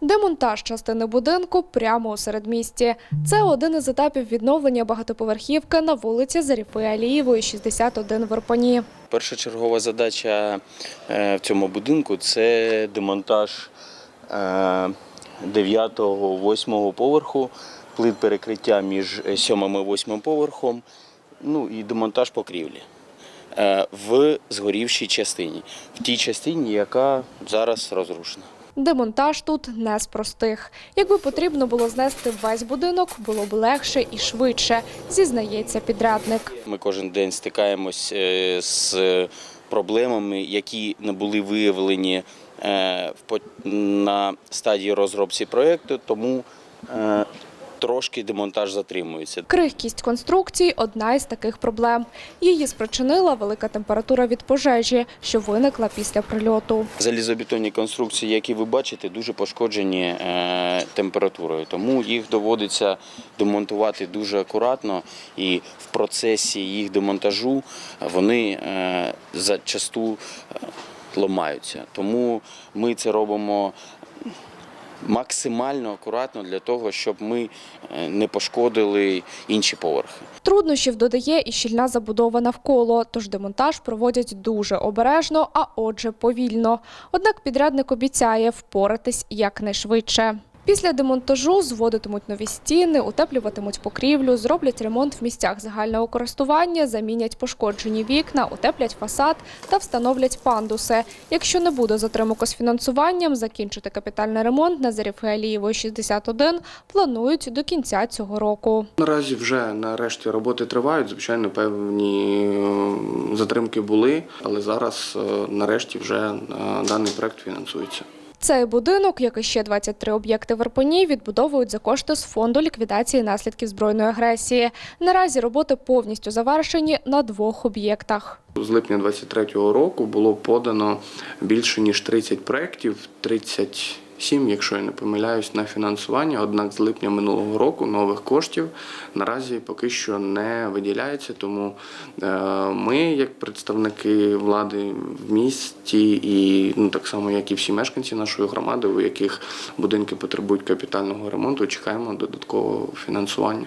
Демонтаж частини будинку прямо у середмісті. Це один із етапів відновлення багатоповерхівки на вулиці Заріпи Алієвої, 61 в Ірпені. Першочергова задача е, в цьому будинку це демонтаж 9-8 поверху, плит перекриття між 7 і 8 поверхом, ну і демонтаж покрівлі е, в згорівшій частині, в тій частині, яка зараз розрушена. Демонтаж тут не з простих. Якби потрібно було знести весь будинок, було б легше і швидше, зізнається підрядник. Ми кожен день стикаємось е, з проблемами, які не були виявлені е, на стадії розробці проєкту, тому е, трошки демонтаж затримується. Крихкість конструкцій – одна із таких проблем. Її спричинила велика температура від пожежі, що виникла після прильоту. Залізобетонні конструкції, які ви бачите, дуже пошкоджені е, температурою, тому їх доводиться демонтувати дуже акуратно, і в процесі їх демонтажу вони е, зачасту е, ламаються. Тому ми це робимо максимально акуратно для того, щоб ми е, не пошкодили інші поверхи. Труднощів додає і щільна забудова навколо, тож демонтаж проводять дуже обережно, а отже повільно. Однак підрядник обіцяє впоратись якнайшвидше. Після демонтажу зводитимуть нові стіни, утеплюватимуть покрівлю, зроблять ремонт в місцях загального користування, замінять пошкоджені вікна, утеплять фасад та встановлять пандуси. Якщо не буде затримок з фінансуванням, закінчити капітальний ремонт на Заріфи Алієвої 61 планують до кінця цього року. Наразі вже нарешті роботи тривають. Звичайно, певні е, затримки були, але зараз е, нарешті вже е, даний проект фінансується. Цей будинок, як і ще 23 об'єкти в Ірпені, відбудовують за кошти з фонду ліквідації наслідків збройної агресії. Наразі роботи повністю завершені на двох об'єктах. З липня 23-го року було подано більше ніж 30 проєктів, 37, якщо я не помиляюсь, на фінансування. Однак з липня минулого року нових коштів наразі поки що не виділяється. Тому е, ми, як представники влади в місті, і ну так само, як і всі мешканці нашої громади, у яких будинки потребують капітального ремонту, чекаємо додаткового фінансування.